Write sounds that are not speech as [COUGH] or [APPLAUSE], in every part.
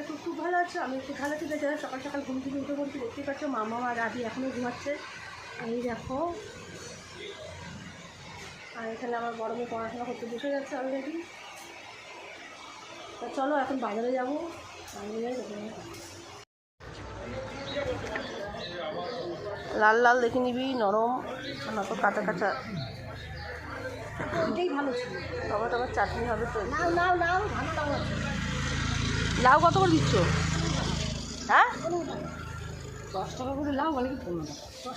সবাই খুব খুব ভালো আছো? আমি খুব ভালো আছি। যারা সকাল সকাল ঘুম থেকে উঠে পড়ছি দেখতেই পাচ্ছ মামা আর রাজি এখনও ঘুমাচ্ছে। এই দেখো। আর এখানে আমার বড় মেয়ে পড়াশোনা করতে বসে যাচ্ছে অলরেডি তা চলো এখন বাজারে যাব। লাল লাল দেখে নিবি নরম। না তো কাঁচা কাঁচা। এটাই ভালো ছিল। টমেটো আবার চাটনি হবে তো। নাও নাও নাও ভালো লাউ আছে লাউ কত করে দিচ্ছ? হ্যাঁ? দশ টাকা করে লাউ মানে কি পনেরো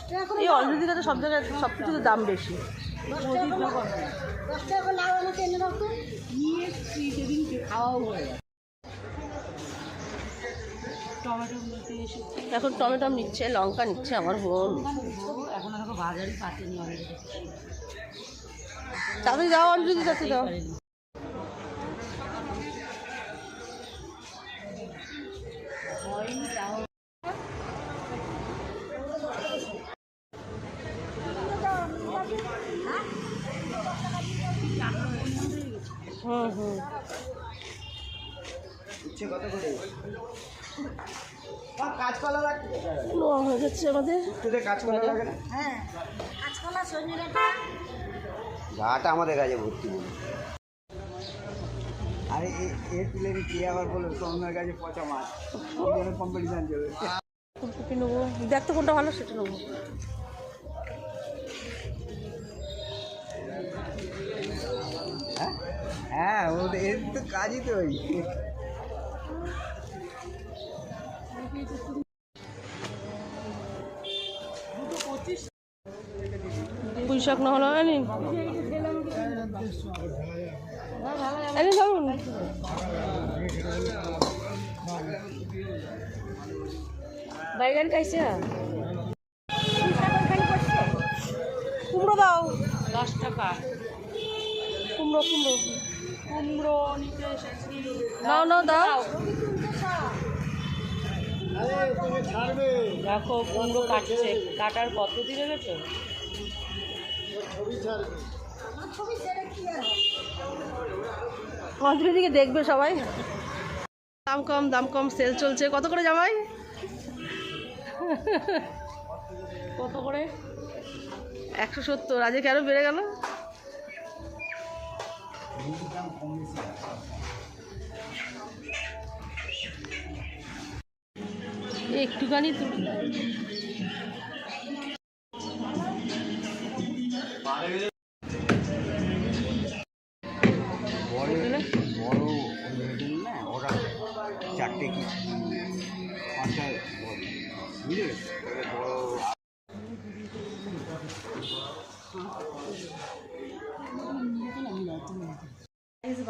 টাকা? করে এই অলরেডি কাছে সব জায়গায় সব কিছুতে দাম বেশি। দাও হয়ে এখন টমেটো নিচ্ছে লঙ্কা নিচ্ছে আমার বোন। এখন আর বাজারই পাতেনি অলরেডি তাড়াতাড়ি যাও অলরেডি যাচ্ছে যাও হয়ে যাচ্ছে আমাদের। তোদের লাগে না হ্যাঁ সজনে আমাদের কাছে ভর্তি বলে। আরে এ- এর প্লেন কি আবার বলো তোমার কাছে পচা মাছ। [LAUGHS] কম্পিটিশন চলবে। ফুলকপি নেব। দেখতে কোনটা ভালো সেটা নেব। হ্যাঁ? হ্যাঁ ও এর তো কাজই তো ওই। পুঁই শাক না হলো আনি। আনি ধরুন। বাইগান খাইছে? কুমড়ো দাও। দশ টাকা কুমড়ো কুমড়ো। কুমড়ো নিতে এসেছি নাও নাও দাও দেখো কুমড়ো কাটছে। কাটার পদ্ধতি দেখেছ দিকে দেখবে সবাই। দাম কম দাম কম সেল চলছে। কত করে জামাই? কত করে? একশো সত্তর। আজকে কেন বেড়ে গেল? একটুখানি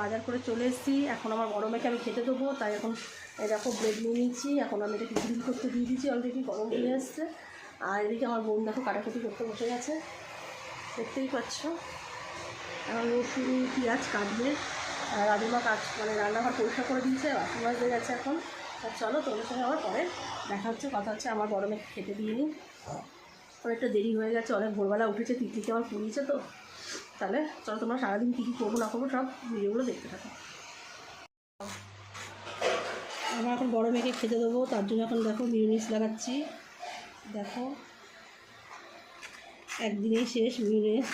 বাজার করে চলে এসেছি। এখন আমার বড় মেয়েকে আমি খেতে দেবো, তাই এখন দেখো ব্রেড নিয়ে নিচ্ছি এখন আমি এটাকে গ্রিল করতে দিয়ে দিচ্ছি অলরেডি গরম হয়ে আসছে আর এদিকে আমার বোন দেখো কাটাকুটি করতে বসে গেছে। দেখতেই পাচ্ছ। এখন রসুন, পেঁয়াজ কাটবে। আর রাজমা কাজ মানে রান্নাঘর পরিষ্কার করে দিয়েছে, বাসন মাজতে গেছে এখন। আর চলো তোমাদের সঙ্গে আবার পরে দেখা হচ্ছে, কথা হচ্ছে আমার বড় মেয়েকে খেতে দিয়ে নিই অনেকটা দেরি হয়ে গেছে, অনেক ভোরবেলা উঠেছে, তিতলিকে আমার পুড়িয়েছে তো। তাহলে চলো তোমরা সারাদিন কী কী করব না করব, সব ভিডিওগুলো দেখতে থাকো। আমরা এখন বড় মেয়েকে খেতে দেবো, তার জন্য এখন দেখো মিউনিস লাগাচ্ছি। দেখো। একদিনেই শেষ মিউনিস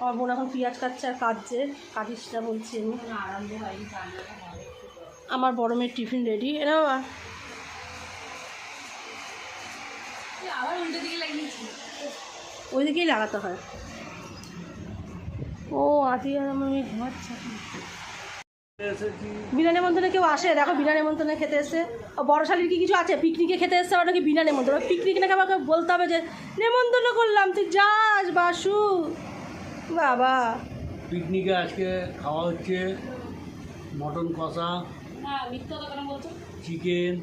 আমার বোন এখন পেঁয়াজ কাটছে আর কাটছে কাটিস না বলছি আমি। আমার বড় মেয়ের টিফিন রেডি এ না বাবা ওইদিকেই লাগাতে হয়। বিনা নেমন্তন্নে কেউ আসে? দেখো বিনা নেমন্তন্নে খেতে এসে। বড় শালির কি কিছু আছে? পিকনিকে খেতে এসছে ওটা কি বিনা নেমন্তন্ন? পিকনিক নাকি আমাকে বলতে হবে যে নেমন্তন্ন করলাম তুই যাস বাসু। বাবা। পিকনিকে আজকে খাওয়া হচ্ছে মটন কষা চিকেন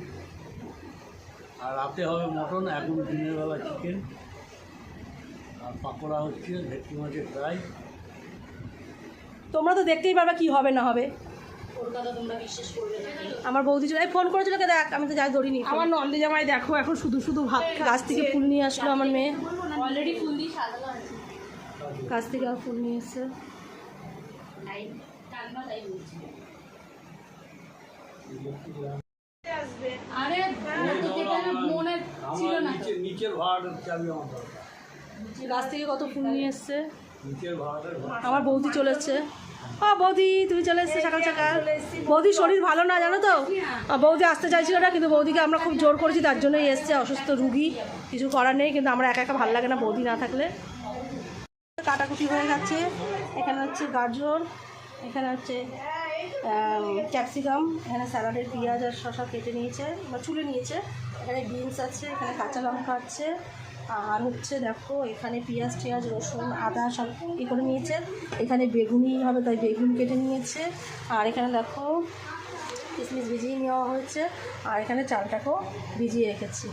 আর রাতে হবে মটন এখন দিনের বেলা চিকেন আর পাকোড়া হচ্ছে ভেটকি মাছের ফ্রাই তোমরা তো দেখতেই পারবে কি হবে না হবে। আমার বৌদি চলে ফোন করেছিল কে? দেখ আমি তো যাই ধরিনি আমার নন্দী জামাই দেখো এখন শুধু শুধু ভাত গাছ থেকে ফুল নিয়ে আসলো আমার মেয়ে। অলরেডি ফুল দিয়ে গাছ থেকে আর ফুল নিয়ে এসছে। গাছ থেকে কত ফুল নিয়ে এসছে। আমার বৌদি চলে এসছে। ও বৌদি, তুমি চলে এসছে সকাল সকাল। বৌদির শরীর ভালো না, জানো তো? বৌদি আসতে চাইছিল না, কিন্তু বৌদিকে আমরা খুব জোর করেছি, তার জন্যই এসছে, অসুস্থ রুগী, কিছু করার নেই, কিন্তু আমরা একা একা ভালো লাগে না বৌদি না থাকলে। কাটাকুটি হয়ে গেছে, এখানে হচ্ছে গাজর, এখানে হচ্ছে ক্যাপসিকাম, এখানে স্যালাডের পেঁয়াজ আর শসা কেটে নিয়েছে, বা চুলে নিয়েছে, এখানে বিনস আছে, এখানে কাঁচা লঙ্কা আছে আর হচ্ছে দেখো, এখানে পেঁয়াজ, টিয়াজ, রসুন, আদা সব ই করে নিয়েছে। এখানে বেগুনি হবে, তাই বেগুন কেটে নিয়েছে। আর এখানে দেখো কিশমিশ ভিজিয়ে নেওয়া হয়েছে। আর এখানে চালটাকেও ভিজিয়ে রেখেছি।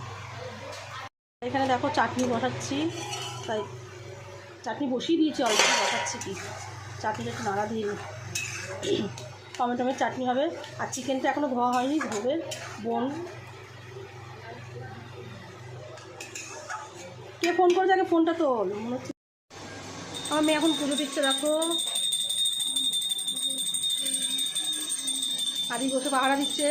এখানে দেখো, চাটনি বসাচ্ছি। তাই চাটনি বসিয়ে দিয়েছি, অল্প বসাচ্ছি কি। চাটনিটা একটু নাড়া দিয়ে টমেটোমের চাটনি হবে। আর চিকেনটা এখনও ধোয়া হয়নি, ধোবে। বোন কে ফোন করে যাকে ফোনটা তোল। মনে হচ্ছে আমার মেয়ে এখন পুজো দিচ্ছে, দেখো। আদি বসে পাহারা দিচ্ছে।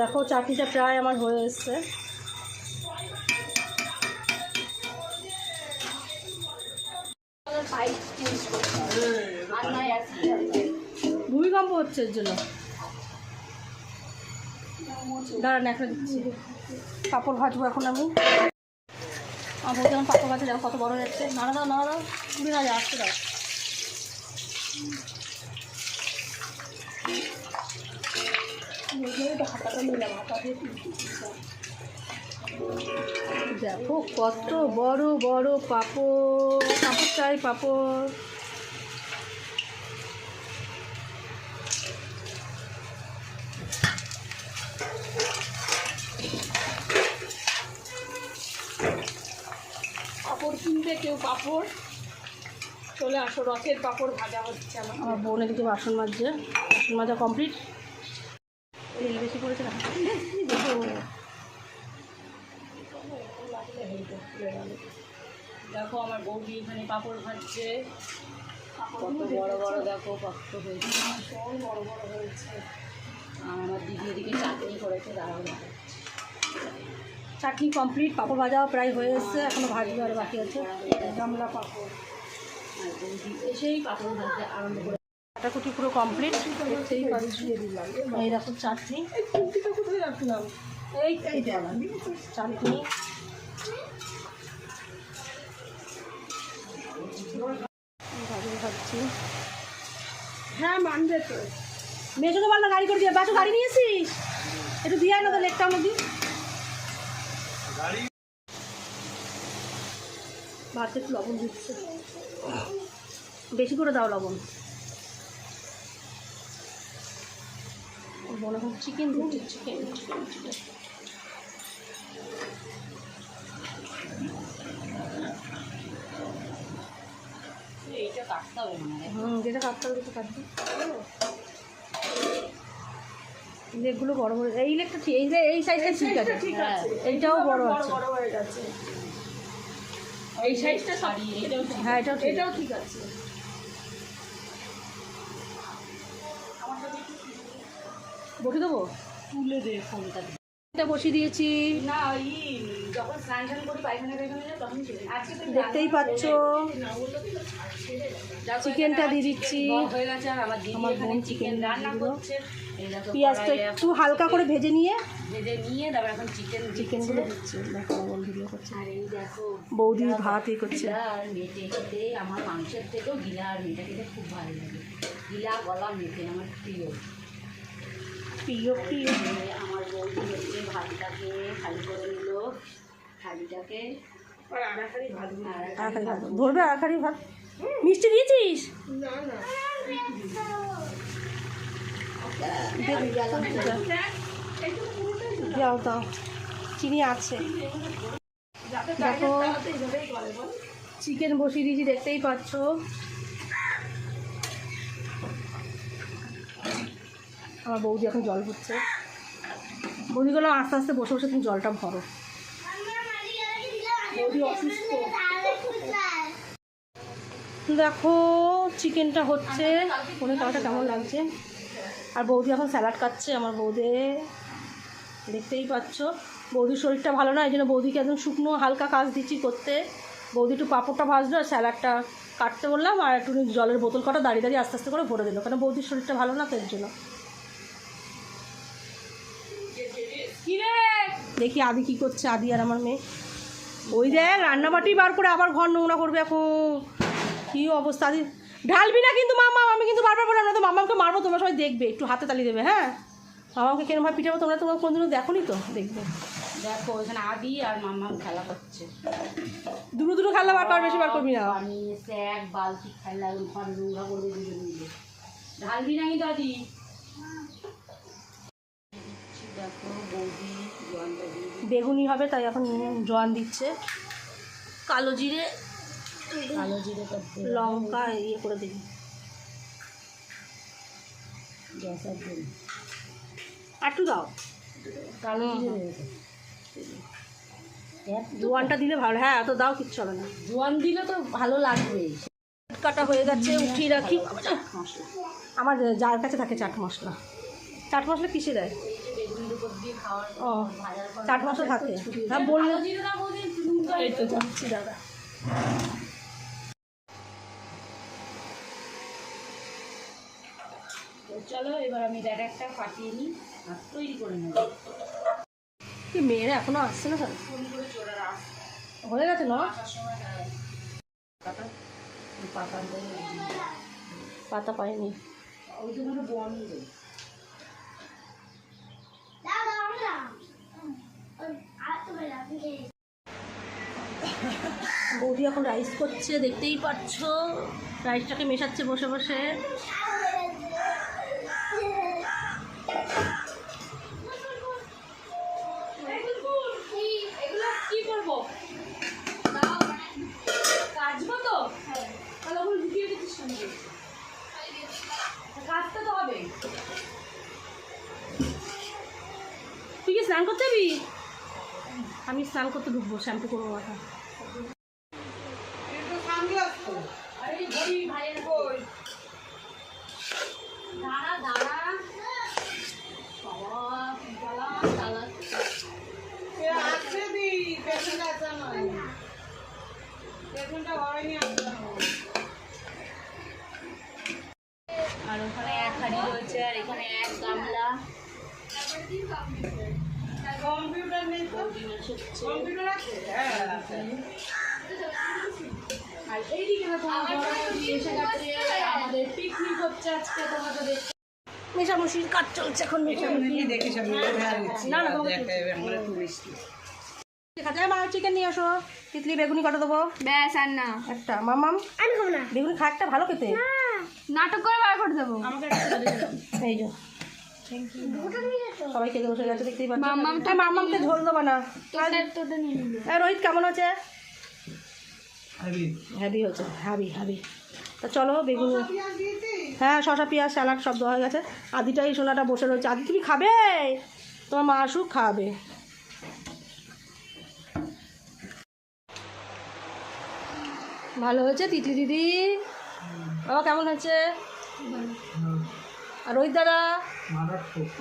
দেখো, চাটনিটা প্রায় আমার হয়ে এসছে। ভূমিকম্প জন্য। দাঁড়ান, এখন দিচ্ছি। পাপড় ভাজবো এখন আমি। আমার এখন পাপড় ভাজা দেখো, কত বড় যাচ্ছে। নাড়া দাও নাড়া দাও। কুড়ি না যায় আসতে দাও। দেখো কত বড় বড় পাপড়। পাপড় চাই, পাপড়। পাপড় কিনবে কেউ পাপড়? চলে আসো রথের পাপড় ভাজা হচ্ছে আমার। আমার বোন এদিকে বাসন মাজছে বাসন মাজা কমপ্লিট। তেল বেশি করেছে দেখো আমার বৌদি এখানে পাপড় ভাজছে। কত বড় বড় দেখো কত হয়েছে। বড় বড় হয়েছে। আমার দিদি এদিকে চাটনি করেছে দাঁড়াও। চাটনি কমপ্লিট পাপড় ভাজাও প্রায় হয়ে এসছে এখনও ভাজি আর বাকি আছে। গামলা পাপড়। আর বৌদি এসেই পাপড় ভাজতে আরম্ভ করে কাটাকুটি পুরো কমপ্লিট সেই দিয়ে দিলাম এই চাটনি কোথায় রাখলাম? এই এই চাটনি। গাজর ভাজছি হ্যাঁ মানবে তো। মেজো তো পারল গাড়ি করে দিয়ে বাসু গাড়ি নিয়েছিস একটু দিয়ে আয় না তো লেকটা নদী ভাতে একটু লবণ দিচ্ছে। বেশি করে দাও লবণ। মনে এখন চিকেন দিচ্ছে চিকেন চিকেন চিকেন এইটা কাটতে হবে মনে হুম যেটা কাটতে হবে কাটবে লেগগুলো বড় বড় এই লেগটা ঠিক এই যে এই সাইজটা ঠিক আছে। হ্যাঁ এইটাও বড় আছে। হয়ে গেছে। এই সাইজটা সব হ্যাঁ এটাও ঠিক। এটাও ঠিক আছে। বসে দেবো? তুলে দে ফোনটা। এটা বসিয়ে দিয়েছি। না দেখতেই পাচ্ছ। চিকেনটা দিয়ে দিচ্ছি। আমার বোন চিকেন রান্না। করছে। পেঁয়াজটা একটু হালকা করে ভেজে নিয়ে। ভেজে নিয়ে তারপর এখন চিকেন চিকেনগুলো দিচ্ছি। দেখো ভিডিও করছে। আর এই দেখো বৌদি ভাত এ করছে। আর মেটে খেতে আমার মাংসের থেকেও গিলা আর মেটে খেতে খুব ভালো লাগে। গিলা গলা মেটে আমার প্রিয়। প্রিয় প্রিয়। আমার বৌদি হচ্ছে ভাতটাকে খালি করে নিল। ভাত ধরবে আড়াখারি ভাত? মিষ্টি দিয়েছিস? দাও চিনি আছে। দেখো চিকেন বসিয়ে দিয়েছি দেখতেই পাচ্ছ। আমার বৌদি এখন জল ভরছে। বৌদিগুলো আস্তে আস্তে বসে বসে তুমি জলটা ভরো। অসুস্থ। দেখো চিকেনটা হচ্ছে। ফোনে খাওয়াটা কেমন লাগছে? আর বৌদি এখন স্যালাড কাটছে আমার বৌদি। দেখতেই পাচ্ছ বৌদির শরীরটা ভালো না এই জন্য বৌদিকে একদম শুকনো হালকা কাজ দিচ্ছি করতে। বৌদি একটু পাঁপড়টা ভাজলো আর স্যালাডটা কাটতে বললাম আর একটু জলের বোতল কটা দাঁড়িয়ে দাঁড়িয়ে আস্তে আস্তে করে ভরে দিল কারণ বৌদির শরীরটা ভালো না তো এর জন্য দেখি আদি কি করছে আদি আর আমার মেয়ে। ওই দেখ রান্নাবাটি বার করে আবার ঘর নোংরা করবে এখন। কি অবস্থা ঢালবি না কিন্তু মামা আমি কিন্তু বারবার বললাম না তো মামাকে মারবো তোমরা সবাই দেখবে একটু হাতে তালি দেবে হ্যাঁ? মামাকে কেন ভাই পিটাবো তোমরা তোমরা কোনোদিনও দেখো নি তো দেখবে। দেখো এখানে আদি আর মাম্মাম খেলা করছে। দুটো দুটো খেলা বার বেশি বার করবি না। পানি স্যাক বালতি খেলা ঘর নোংরা করবে দুজন মিলে। ঢালবি না কিন্তু আদি। দেখো বৌদি। বেগুনি হবে তাই এখন জোয়ান দিচ্ছে। কালো জিরে কালো দিয়ে লঙ্কা ইয়ে করে দিবি। একটু দাও। কালো জিরে জোয়ানটা দিলে ভালো হ্যাঁ এত দাও কিচ্ছু হবে না। জোয়ান দিলে তো ভালো লাগবে। কাটা হয়ে গেছে উঠিয়ে রাখি। আমার যার কাছে থাকে চাট মশলা। চাট মশলা কিসে দেয়? ও চাট মশলা থাকে। হ্যাঁ বললে। এই তো যাচ্ছি দাদা চলো এবার আমি একটা ফাটিয়ে নিই আর তৈরি করে নেব। কি মেয়েরা এখনও আসছে না হয়ে গেছে না? পাতা পাইনি ওই জন্য বন্ধ। বৌদি এখন রাইস করছে, দেখতেই পাচ্ছ? রাইসটাকে মেশাচ্ছে বসে বসে। তুই কি স্নান করতে যাবি? আমি স্নান করতে ঢুকবো শ্যাম্পু করব মাথা আরে ওখানে এক হাঁড়ি রয়েছে আর এখানে এক গামলা। আর এইদিকে দেখো আমার বড় বৌদি এসে গেছে আমাদের পিকনিক হচ্ছে আজকে তোমাদের দেখতে মেশামশির কাজ চলছে এখন মেশামশি না না তোমাকে ঠিক মা চিকেন নিয়ে আসো। তিতলি বেগুনি কটা দেবো? ব্যাস আর না। একটা। মামাম আমি খাব না। বেগুনি খা একটা ভালো খেতে? নাটক করে বার করে দেবো। এই যে। সবাই খেতে বসে গেছে দেখতেই পাচ্ছি। মাম্মামটা মামামকে ঝোল দেবো না তোটা তোটা নিয়ে নিবি রোহিত কেমন আছে? হ্যাভি হচ্ছে হ্যাভি হ্যাভি তা চলো বেগুন হ্যাঁ শশা পেঁয়াজ স্যালাড সব দেওয়া হয়ে গেছে। আদিটাই সোনাটা বসে রয়েছে। আদি তুমি খাবে? তোমার মা আসুক খাবে। ভালো হয়েছে তিতলি দিদি? বাবা কেমন হয়েছে আর রোহিত দাদা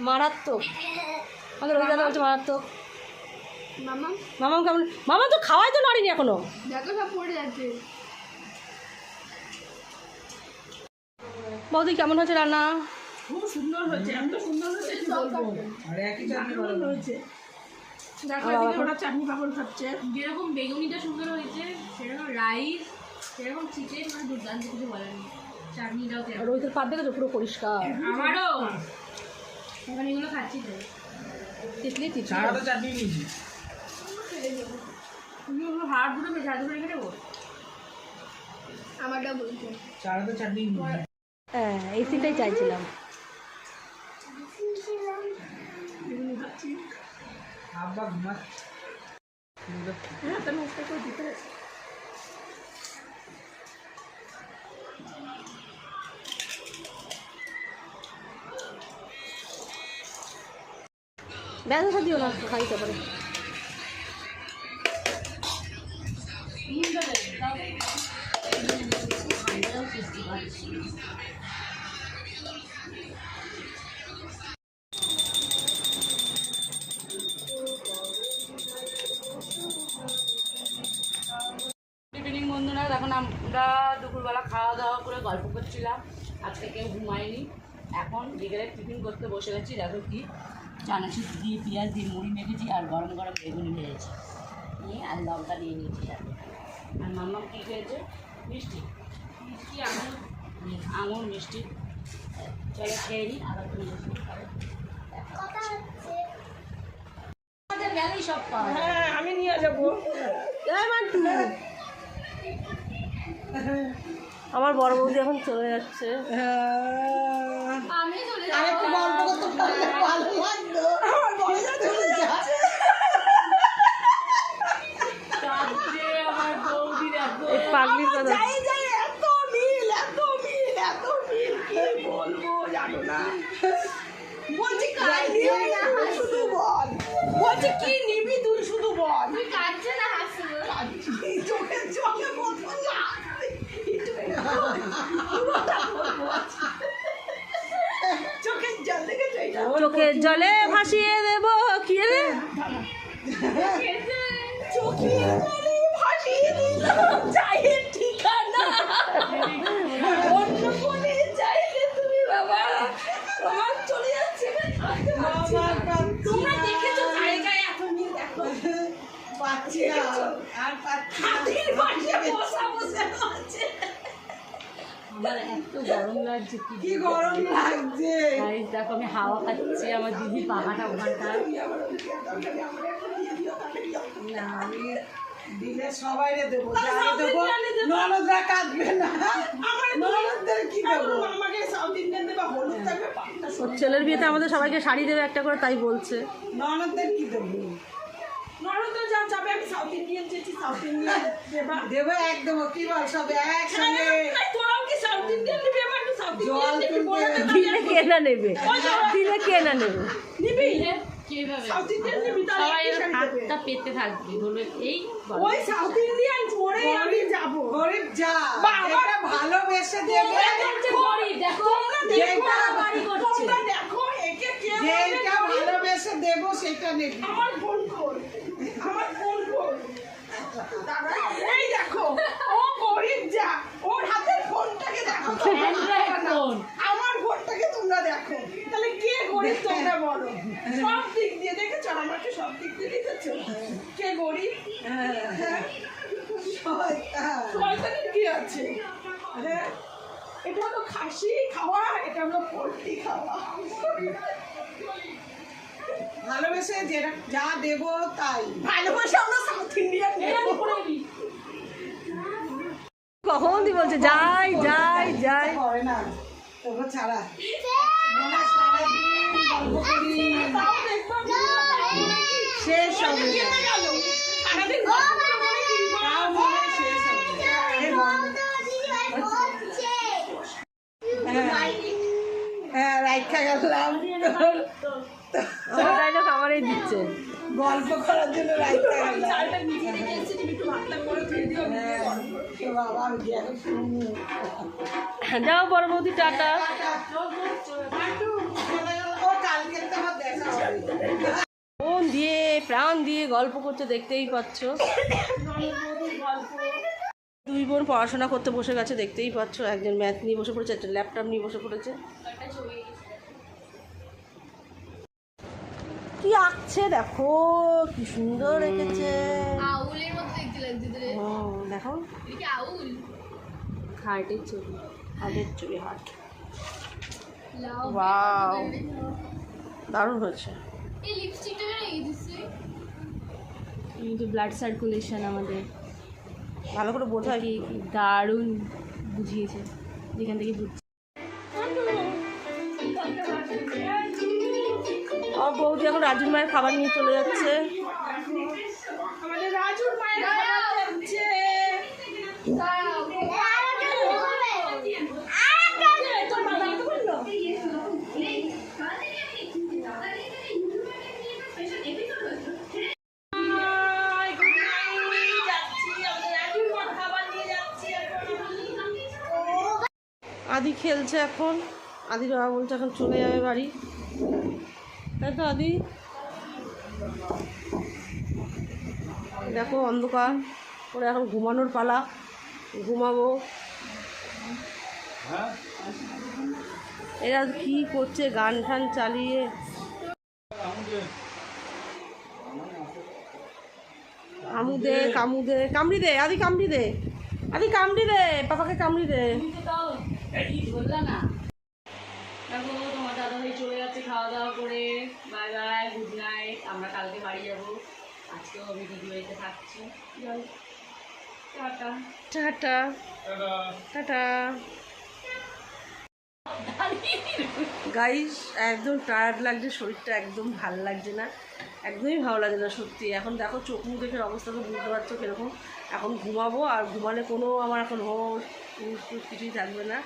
মারাত্মক। আমাদের ওই দাদা বলছে মারাত্মক। মামা? মামা কেমন? মামা তো খাওয়াই তো নড়েনি এখনও। দেখো সব বৌদি কেমন হচ্ছে রান্না? খুব সুন্দর এত সুন্দর হয়েছে কি বলব? আর একই চাটনি দারুণ দেখো এদিকে ওরা চাটনি পাপড় খাচ্ছে। যেরকম বেগুনিটা সুন্দর হয়েছে সেরকম রাইস সেরকম চিকেন মানে দুর্দান্ত কিছু বলার নেই। আর রোহিতের পাত দেখেছ পুরো পরিষ্কার। আমারও। এখন এগুলো খাচ্ছি তো। তিতলি তিতলি। তো চাটনি নিয়েছি। তুমি ওগুলো হাড় দুটো বেশি হাড় রেখে দেবো? আমারটা বলছে। সারা তো চাটনি হ্যাঁ এই সিনটাই চাইছিলাম। আব্বা ঘুমাচ্ছে। হ্যাঁ তো নষ্ট করে দিতে। ব্যবসা দিও না খাইতে পারে। বন্ধুরা। এখন আমরা দুপুরবেলা খাওয়া দাওয়া করে গল্প করছিলাম। আজকে কেউ ঘুমায়নি। এখন বিকেলে টিফিন করতে বসে গেছি। দেখো কি চানাচুর দিয়ে পেঁয়াজ দিয়ে মুড়ি মেখেছি আর গরম গরম বেগুনি ভেজেছি। নিয়ে আর লঙ্কা দিয়ে নিয়েছি আর মাম্মা কী খেয়েছে? মিষ্টি। মিষ্টি আঙুর আঙুর মিষ্টি। চলো খেয়ে নিই আবার তুমি সব হ্যাঁ আমি নিয়ে যাব। [LAUGHS] আমার বড় বৌদি এখন চলে যাচ্ছে। আমি চলে আরেকটু গল্প করতে পারলে ভালো লাগতো। আমার বয়সটা চলে যাচ্ছে। কাঁদছে আমার বৌদি দেখো এই পাগলির কথা। যাই যাই এত মিল এত মিল এত মিল। কি বলব জানো না। বলছি কাজ নিয়ে না শুধু বল। বলছি কি নিবি তুই শুধু বল। তুই কাঁদছে জায়গায় এত মিল? দেখো। পাচ্ছি আর পাচ্ছি বসা বসে আছে। আমার এত গরম লাগছে কি কি গরম লাগছে। দেখো আমি হাওয়া খাচ্ছি আমার দিদি পাখাটা ওখানটায় না আমি দিলে সবাই দেবো যারে দেবো ননদরা কাঁদবে না। ননদদের কি দেবো? আমাকে সাউথ ইন্ডিয়ান দেবে হলুদ থাকবে ছেলের বিয়েতে আমাদের সবাইকে শাড়ি দেবে একটা করে তাই বলছে। ননদদের কি দেবো? নরদের যা যাবে আমি সাউথ ইন্ডিয়ান চেয়েছি সাউথ ইন্ডিয়ান দেবা। দেবো একদম কি বল সব একসঙ্গে? তোরাও কি সাউথ ইন্ডিয়ান নিবি? আমার একটু সাউথ জল দিলে কে না নেবে? দিলে কে না নেবে? নিবি? সাউথ ইন্ডিয়ান নিবি সবাই একই শাড়ি দেবে। হাতটা পেতে থাকবে বলবে এই ওই সাউথ ইন্ডিয়ান পরে আমি যাব। গরিব যা। বাবা। ভালোবেসে দেবে। গরিব দেখো। তোমরা দেখো একে কে যেটা ভালোবেসে দেবো সেটা নেবে। আমার ফোন কর। আমার ফোন? এই দেখো ও গরিব যা ওর হাতের ফোনটাকে দেখো। আমার ফোনটাকে তোমরা দেখো। তাহলে কে গরিব তোমরা বলো? সব দিক দিয়ে দেখেছ? আমাকে সব দিক দিয়ে দেখেছ? কে গরিব? হ্যাঁ। শয়তান। শয়তানের কি আছে? হ্যাঁ। এটা হলো খাসি খাওয়া এটা হলো পোলট্রি খাওয়া। ভালোবেসে যেটা যা দেবো তাই। ভালোবাসা আমরা সাউথ ইন্ডিয়ান কখন দি বলছে যাই যাই যাই। করে না তবু ছাড়া। হয় শেষ হবে। মনে হয়। বন্ধ। হ্যাঁ। হ্যাঁ রাইখা গেলাম। ডাইলগ দিচ্ছে। গল্প করার জন্য করে হ্যাঁ, যাও বড় বৌদি টাটা। দেখা হবে। প্রাণ দিয়ে গল্প করতে দেখতেই পাচ্ছ। দুই বোন পড়াশোনা করতে বসে গেছে দেখতেই পাচ্ছ। একজন ম্যাথ নিয়ে বসে পড়েছে একটা ল্যাপটপ নিয়ে বসে পড়েছে। কি আঁকছে? দেখো কি সুন্দর রেখেছে আউলের মতো দেখতে লাগছে ও দেখো। এটা কি আউল? হার্টের ছবি। হার্টের ছবি হার্ট। লাভ ওয়াও দারুণ হয়েছে। এই লিপস্টিকটা কেন কিন্তু ব্লাড সার্কুলেশন আমাদের। ভালো করে বোঝা দারুণ বুঝিয়েছে। যেখান থেকে বুঝছি বৌদি এখন রাজুর মায়ের খাবার নিয়ে চলে যাচ্ছে। আদি খেলছে এখন আদির বাবা বলছে এখন চলে যাবে বাড়ি তাই তো আদি। দেখো অন্ধকার ওরা এখন ঘুমানোর পালা, ঘুমাবো। এরা কি করছে, গান টান চালিয়ে? আমুদে কামুদে কামড়ি দে, আদি কামড়ি দে, আদি কামড়ি দে, পাপাকে কামড়ি দে। না দেখো তোমার দাদা ভাই চলে যাচ্ছে খাওয়া দাওয়া করে বাই বাই গুড নাইট আমরা কালকে বাড়ি যাব আজকেও আমি দিদি বাড়িতে থাকছি। টাটা। টাটা। টাটা। গাইস একদম টায়ার্ড লাগছে শরীরটা একদম ভালো লাগছে না। একদমই ভালো লাগছে না সত্যি। এখন দেখো চোখ মুখ দেখে অবস্থা তো বুঝতে পারছ কীরকম। এখন ঘুমাবো আর ঘুমালে কোনো আমার এখন হোস কিছুই থাকবে না।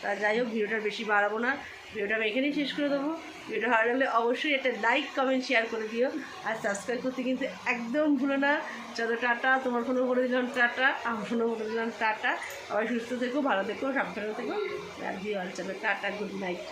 তা যাই হোক ভিডিওটা বেশি বাড়াবো না। ভিডিওটা আমি এখানেই শেষ করে দেবো। ভিডিও ভালো লাগলে অবশ্যই একটা লাইক কমেন্ট শেয়ার করে দিও। আর সাবস্ক্রাইব করতে কিন্তু একদম ভুলো না। চলো, টাটা। তোমার ফোনও করে দিলাম টাটা। আমার ফোনও করে দিলাম টাটা। আবার সুস্থ থেকো, ভালো থেকো, সাবধানে থেকো। রাখি অল চলো, টাটা গুড নাইট